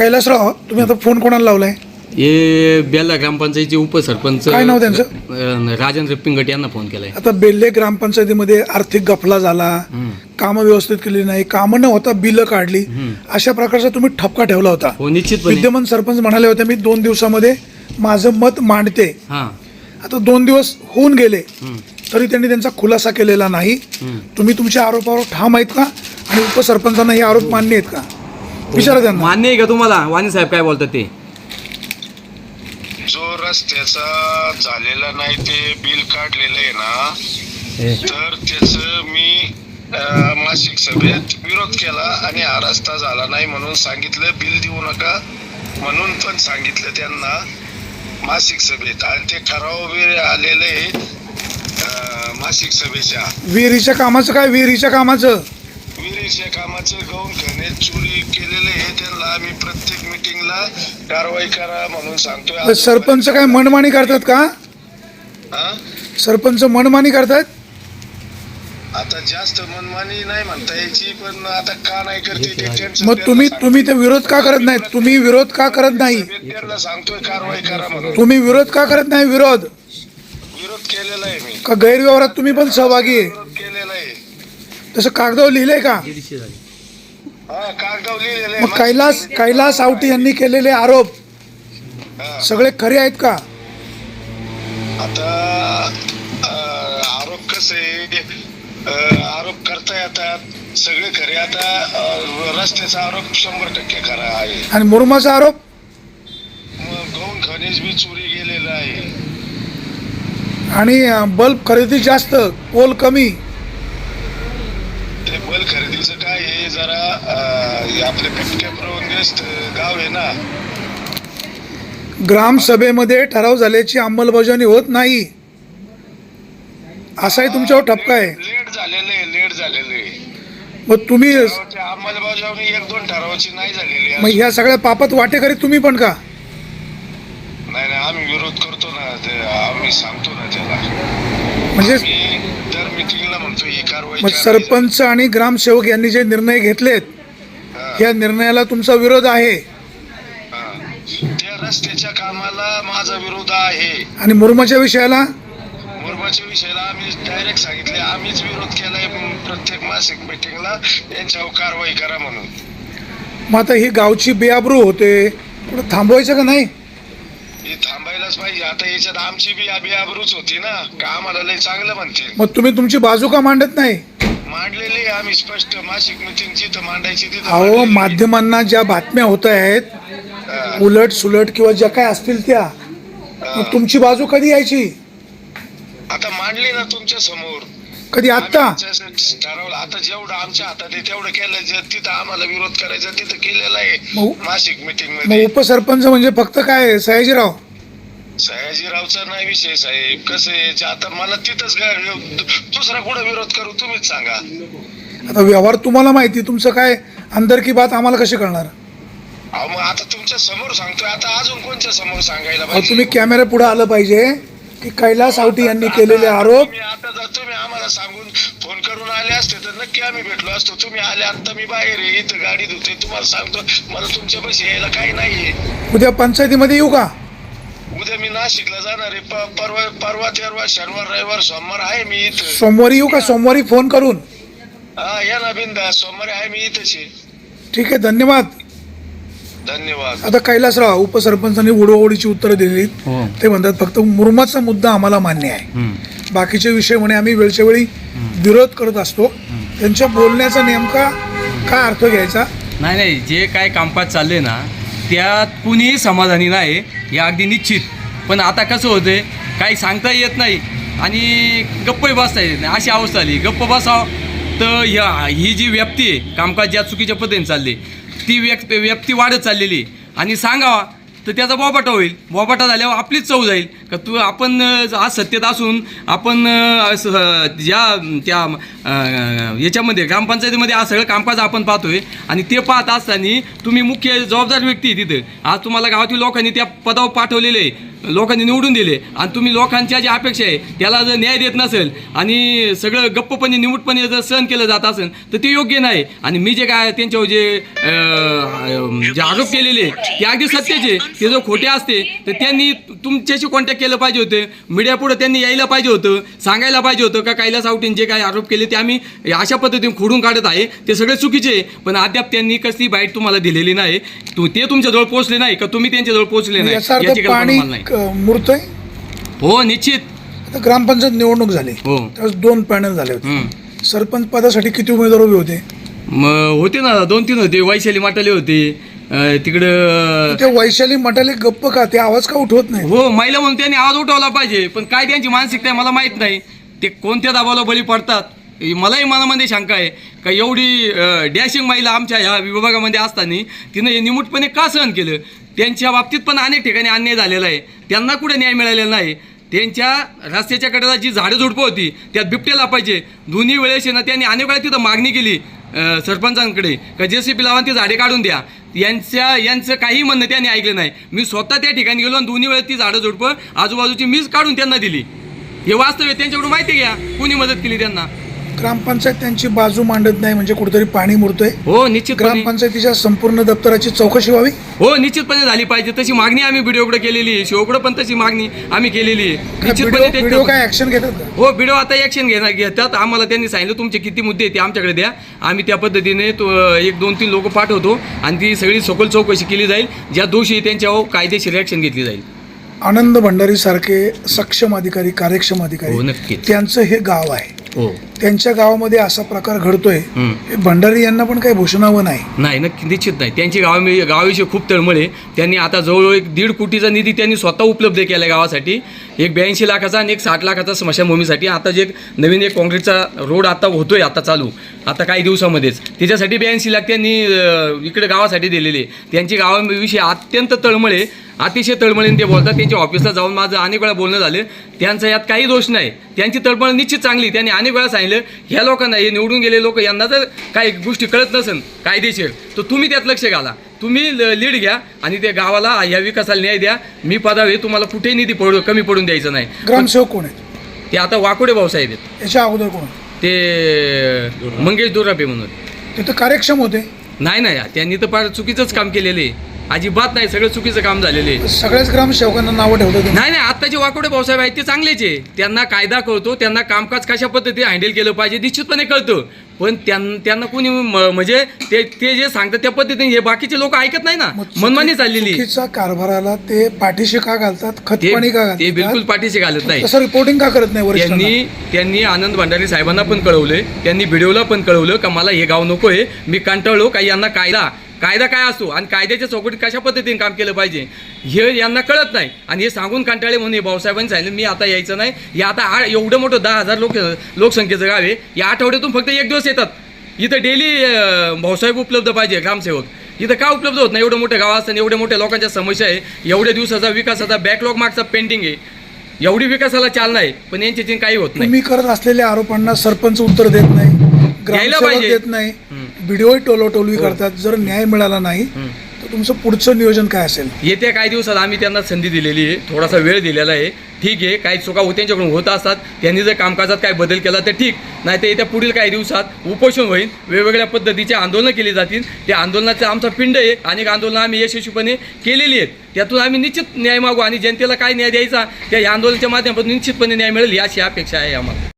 कैलासराव तुम्ही आता फोन कोणाला लावलाय? हे बेला ग्रामपंचायतीचे उपसरपंच काय नाव त्यांचं? अं, राजेंद्र पिंगट यांना फोन केलाय. आता बेल्ले ग्रामपंचायतीमध्ये आर्थिक गफला झाला कामं व्यवस्थित केली नाही कामं न होता बिलं काढली. अशा प्रकारचा तुम्ही ठपका ठेवला होता. हो निश्चितपणे. विद्यमान सरपंच म्हणाले होते मी दोन दिवसामध्ये माझं मत मांडते. हा. आता दोन दिवस होऊन गेले तरी त्यांनी त्यांचा खुलासा केलेला नाही. तुम्ही तुमच्या आरोपावर ठाम आहेत का? आणि उपसरपंचांना हे आरोप मान्य आहेत का? विचारा त्यांना. मान्य आहे का तुम्हाला? वाणी साहेब काय बोलतात ते? जो रस्त्याचा झालेला नाही ते बिल काढलेलं आहे ना तर त्याच मी अं, मासिक सभेत विरोध केला आणि हा रस्ता झाला नाही म्हणून सांगितलं. बिल देऊ नका म्हणून पण सांगितलं त्यांना मासिक सभेत. आणि ते ठराव वगैरे आलेले अं, मासिक सभेच्या. विहिरीच्या कामाचं काय? विहिरीच्या कामाचं? विहिरीच्या कामाचं गौण खणे चोरी केलेलं आहे त्यांना आम्ही प्रत्येक मिटिंगला कारवाई करा म्हणून सांगतोय. सरपंच काय मनमानी करतात का? हा? सरपंच मनमानी करतात? आता जास्त मनमानी नाही म्हणता यायची पण आता का नाही करते ते त्यांचं मग तुम्ही तुम्ही ते विरोध का करत नाही तुम्ही विरोध का करत नाही? सांगतोय. त्यांना सांगतोय कारवाई करा म्हणून. तुम्ही विरोध का करत नाही? विरोध. विरोध केलेला आहे मी. का गैरव्यवहारात तुम्ही पण सहभागी आहे? विरोध केलेला आहे तसं कागदावर लिहिलंय का? हा कागदावर लिहिलेलं आहे. मग कैलास कैलास आवटी यांनी केलेले आरोप हा. सगळे खरे आहेत का? आता अं, आरोप कसे आरोप करता येतात सगळे खरे. आता अं, रस्त्याचा आरोप शंभर टक्के खरा आहे. आणि मुरुमाचा आरोप? मग गौण खनिज बी चोरी गेलेलं आहे. आणि अं, बल्ब खरेदी जास्त पोल कमी. ते बल खरेदीचं काय आहे? जरा हे आपले बिबट्या प्रवणग्रस्त गाव आहे ना? ग्रामसभेमध्ये ठराव झाल्याची अंमलबजावणी होत नाही. असाही तुमच्यावर ठपका आहे. लेट झालेलं आहे लेट झालेलं आहे. मग तुम्ही अंमलबजावणी एक दोन ठरावाची नाही झालेली. मग ह्या सगळ्या पापात वाटेकरी तुम्ही पण का? नाही नाही आम्ही विरोध करतो ना ते आम्ही सांगतो ना त्याला. म्हणजे मिटिंगला म्हणतो ही कारवाई मग. सरपंच आणि ग्रामसेवक यांनी जे निर्णय घेतलेत या निर्णयाला तुमचा विरोध आहे. त्या रस्त्याच्या कामाला माझा विरोध आहे. आणि मुरुमाच्या विषयाला? मुरबाच्या विषयाला आम्ही डायरेक्ट सांगितले आम्हीच विरोध केलाय प्रत्येक मासिक मिटिंगला यांच्यावर कारवाई करा म्हणून. मग आता ही गावची बेआबरू होते. थांबवायचं का नाही? हे थांबायलाच पाहिजे आता याच्यात आमची बी अभियाबरूच होती ना. का आम्हाला लय चांगलं म्हणतील मग तुम्ही तुमची बाजू का मांडत नाही? मांडलेली आम्ही स्पष्ट. मासिक मिटिंग जिथं मांडायची तिथं अहो मांडलेली. माध्यमांना ज्या बातम्या होत आहेत हा, उलट सुलट किंवा ज्या काय असतील त्या मग तुमची बाजू कधी यायची? आता मांडली ना तुमच्यासमोर. कधी आत्ता? आम्ही जसं ठरवलं. आता जेवढं आमच्या हातात आहे तेवढं केलं जे तिथं आम्हाला विरोध करायचा तिथं केलेलं आहे. मग- मासिक मिटिंग मग मध्ये. उपसरपंच म्हणजे फक्त काय सयाजीराव? सयाजीरावचा नाही विषय साहेब. कसं आहे आता मला तिथंच गा- दुसरा कुठं विरोध करू तुम्हीच सांगा. आता व्यवहार तुम्हाला माहिती तुमचं काय? अंदर की बात आम्हाला कशी कळणार? अहो मग आता तुमच्यासमोर सांगतोय आता अजून कोणच्या समोर सांगायला अहो पाहिजे? तुम्ही कॅमेरा पुढे आलं पाहिजे की कैलास आवटी यांनी केलेले आरोप तुम्ही आता जर तुम्ही आम्हाला सांगून फोन करून आले असते तर नक्की आम्ही भेटलो असतो. तुम्ही आले आता मी बाहेर आहे इथं गाडी धुते तुम्हाला सांगतो मला तुमच्या पैसे यायला काही नाहीये. उद्या पंचायतीमध्ये येऊ का? उद्या मी नाशिकला जाणार आहे. प- परवा परवा तेरवा शनिवार रविवार सोमवार आहे मी इथं. सोमवारी येऊ का? सोमवारी फोन करून? हा या ना बिंदा. सोमवारी आहे मी इथंच आहे. ठीक आहे धन्यवाद. धन्यवाद. आता कैलासराव उपसरपंचांनी उडवाउडीची उत्तरं दिली. हो. ते म्हणतात फक्त मुरुमाचा मुद्दा आम्हाला मान्य आहे. हम्म. बाकीचे विषय म्हणे आम्ही वेळच्या वेळी विरोध करत असतो. त्यांच्या बोलण्याचा नेमका काय अर्थ घ्यायचा? नाही नाही. जे काय कामकाज चालले ना त्यात कुणीही समाधानी नाही हे अगदी निश्चित. पण आता कसं होतं काही सांगता येत नाही आणि गप्पही बसता येत नाही. अशी अवस्था आली. गप्प बसावं तर ह्या ही जी व्यक्ती आहे कामकाज ज्या चुकीच्या पद्धतीने चालली ती व्यक्ती व्यक्ती वाढत चाललेली आहे. आणि सांगावा तर त्याचा बोबाटा होईल. बोबाटा झाल्यावर आपलीच चव जाईल. का तू आपण आज सत्तेत असून आपण असं, ज्या त्या याच्यामध्ये ग्रामपंचायतीमध्ये आज सगळं कामकाज आपण पाहतोय आणि ते पाहत असताना तुम्ही मुख्य जबाबदार व्यक्ती आहे तिथं. आज तुम्हाला गावातील लोकांनी त्या पदावर पाठवलेले आहे. लोकांनी निवडून दिले. आणि तुम्ही लोकांच्या ज्या अपेक्षा आहे त्याला जर न्याय देत नसेल आणि सगळं गप्पपणे निमूटपणे जर सहन केलं जात असेल तर ते योग्य नाही. आणि मी जे काय त्यांच्यावर जे जे आरोप केलेले ते अगदी सत्याचे ते जर खोटे असते तर त्यांनी तुमच्याशी कॉन्टॅक्ट केलं पाहिजे होते. मीडिया पुढे त्यांनी यायला पाहिजे होतं सांगायला पाहिजे होतं का कैलास आवटीन जे काही आरोप केले ते आम्ही अशा पद्धतीने खोडून काढत आहे. ते सगळे चुकीचे. पण अद्याप त्यांनी कसली बाईट तुम्हाला दिलेली नाही. तू ते तुमच्याजवळ पोहोचले नाही का? तुम्ही त्यांच्याजवळ पोहोचले नाही. याचा कल्पना मला नाही. क- मुरतंय हो निश्चित. आता ग्रामपंचायत निवडणूक झाली. हो. त्यावेळेस दोन पॅनल झाले होते. हम्म. सरपंच पदासाठी किती उमेदवार उभे होते? मग होते ना दोन तीन होते. वैशाली माटाले होते. अं, तिकडं ते वैशाली मटाले गप्प का ते आवाज का उठवत नाही? हो महिला म्हणून त्यांनी आवाज उठवला पाहिजे. पण काय त्यांची मानसिकता आहे मला माहीत नाही. ते कोणत्या दाबाला बळी पडतात मलाही मनामध्ये शंका आहे. का एवढी डॅशिंग महिला आमच्या ह्या विभागामध्ये असताना तिनं हे निमूटपणे का सहन केलं? त्यांच्या बाबतीत पण अनेक ठिकाणी अन्याय झालेला आहे. त्यांना कुठे न्याय मिळालेला नाही. त्यांच्या रस्त्याच्या कडेला जी झाडं झुडपं होती त्यात बिबटे लापायचे. दोन्ही वेळेस ना त्यांनी अनेक वेळा तिथं मागणी केली सरपंचांकडे. का जे सी पी लावा ती झाडे काढून द्या. यांच्या यांचं काही म्हणणं त्यांनी ऐकलं नाही. मी स्वतः त्या ठिकाणी गेलो आणि दोन्ही वेळेस ती झाडं झुडपं आजूबाजूची मीच काढून त्यांना दिली. हे वास्तव आहे त्यांच्याकडून माहिती घ्या. कुणी मदत केली त्यांना? ग्रामपंचायत त्यांची बाजू मांडत नाही म्हणजे कुठेतरी पाणी मुरतंय. हो निश्चितपणे. ग्रामपंचायतीच्या संपूर्ण दप्तराची चौकशी व्हावी. हो निश्चितपणे झाली पाहिजे. तशी मागणी आम्ही व्हिडिओकडे केलेली आहे. शिवकडे पण तशी मागणी आम्ही केलेली आहे. निश्चितपणे काय ऍक्शन घेतात का? हो व्हिडिओ आता ॲक्शन घेणार घेतात. आम्हाला त्यांनी सांगितलं तुमचे किती मुद्दे आहेत ते आमच्याकडे द्या. आम्ही त्या पद्धतीने तो एक दोन तीन लोक पाठवतो आणि ती सगळी सखोल चौकशी केली जाईल. ज्या दोषी आहे त्यांच्यावर कायदेशीर ॲक्शन घेतली जाईल. आनंद भंडारी सारखे सक्षम अधिकारी कार्यक्षम हो अधिकारी नक्कीच. त्यांचं हे गाव आहे. त्यांच्या गावामध्ये असा प्रकार घडतोय. हे भंडारी यांना पण काही भूषणावं नाही. नाही नक्की निश्चित नाही. त्यांची गावा गावाविषयी खूप तळमळ आहे. त्यांनी आता जवळजवळ एक दीड कोटीचा निधी त्यांनी स्वतः उपलब्ध केला आहे गावासाठी. एक ब्याऐंशी लाखाचा आणि एक साठ लाखाचा स्मशानभूमीसाठी. आता जे एक नवीन एक काँक्रीटचा रोड आता होतोय आता चालू. आता काही दिवसामध्येच. त्याच्यासाठी ब्याऐंशी लाख त्यांनी इकडे गावासाठी दिलेले त्यांची गावाविषयी अत्यंत तळमळ आहे. अतिशय तळमळीने ते बोलतात. त्यांच्या ऑफिसला जाऊन माझं अनेक वेळा बोलणं झालं. त्यांचा यात काही दोष नाही. त्यांची तळमळ निश्चित चांगली. त्यांनी अनेक वेळा सांगितलं ह्या लोकांना हे निवडून गेले लोक यांना जर काही गोष्टी कळत नसेल कायदेशीर तर तुम्ही त्यात लक्ष घाला. तुम्ही ल- लीड घ्या आणि त्या गावाला ह्या विकासाला न्याय द्या. मी पदावे तुम्हाला कुठेही निधी पडू कमी पडून द्यायचं नाही. ग्रामसेवक कोण आहेत? ते आता वाकोडे भाऊसाहेब आहेत. याच्या अगोदर कोण? ते मंगेश दुरापे म्हणून. ते तर कार्यक्षम होते. नाही नाही. त्यांनी तर फार चुकीचंच काम केलेलं आहे. अजिबात नाही सगळं चुकीचं काम झालेलं आहे. सगळ्याच ग्रामसेवकांना नावं तुम्ही. नाही नाही आत्ताचे वाकोडे भाऊसाहेब आहेत ते चांगलेच आहे. त्यांना कायदा कळतो त्यांना कामकाज कशा पद्धतीने हँडल केलं पाहिजे निश्चितपणे कळतं. पण त्यां- त्यांना कोणी म्हणजे ते ते जे सांगतात त्या पद्धतीने हे बाकीचे लोक ऐकत नाही ना. मनमानी चाललेली कारभाराला ते पाठीशी का घालतात खतपाणी का ते बिलकुल पाठीशी घालत नाही. तसं रिपोर्टिंग का करत नाही त्यांनी त्यांनी आनंद भंडारी साहेबांना पण कळवलंय त्यांनी व्हिडिओला पण कळवलं का मला हे गाव नको आहे मी कंटाळलो का यांना कायदा कायदा काय असतो आणि कायद्याच्या चौकटीत कशा पद्धतीने काम केलं पाहिजे हे यांना कळत नाही. आणि हे सांगून कंटाळे म्हणून हे भाऊसाहेबांनी सांगितलं मी आता यायचं नाही. हे आता आ- एवढं मोठं दहा हजार लोक लोकसंख्येचं गाव आहे. या आठवड्यातून फक्त एक दिवस येतात. इथं डेली भाऊसाहेब उपलब्ध पाहिजे ग्रामसेवक. इथं का उपलब्ध होत नाही? एवढं मोठं गाव असताना एवढ्या मोठ्या लोकांच्या समस्या आहे. एवढ्या दिवसाचा विकासाचा बॅकलॉग मागचा पेंटिंग आहे. एवढी विकासाला चालना आहे पण यांच्याची काही होत नाही. तुम्ही करत असलेल्या आरोपांना सरपंच उत्तर देत नाही. देत नाही. व्हिडिओ टोलोटोलवी करतात. जर न्याय मिळाला नाही तर तुमचं पुढचं नियोजन काय असेल? येत्या काही दिवसात आम्ही त्यांना संधी दिलेली आहे. थोडासा वेळ दिलेला आहे. ठीक आहे काही चुका हो- त्यांच्याकडून होत असतात. त्यांनी जर कामकाजात काय बदल केला तर ठीक. नाही तर येत्या पुढील काही दिवसात उपोषण होईल. वेगवेगळ्या पद्धतीचे आंदोलनं केली जातील. त्या आंदोलनाचा आमचा पिंड आहे अनेक आंदोलनं आम्ही यशस्वीपणे केलेली आहेत. त्यातून आम्ही निश्चित न्याय मागू आणि जनतेला काय न्याय द्यायचा? त्या या आंदोलनाच्या माध्यमातून निश्चितपणे न्याय मिळेल याची अपेक्षा आहे आम्हाला.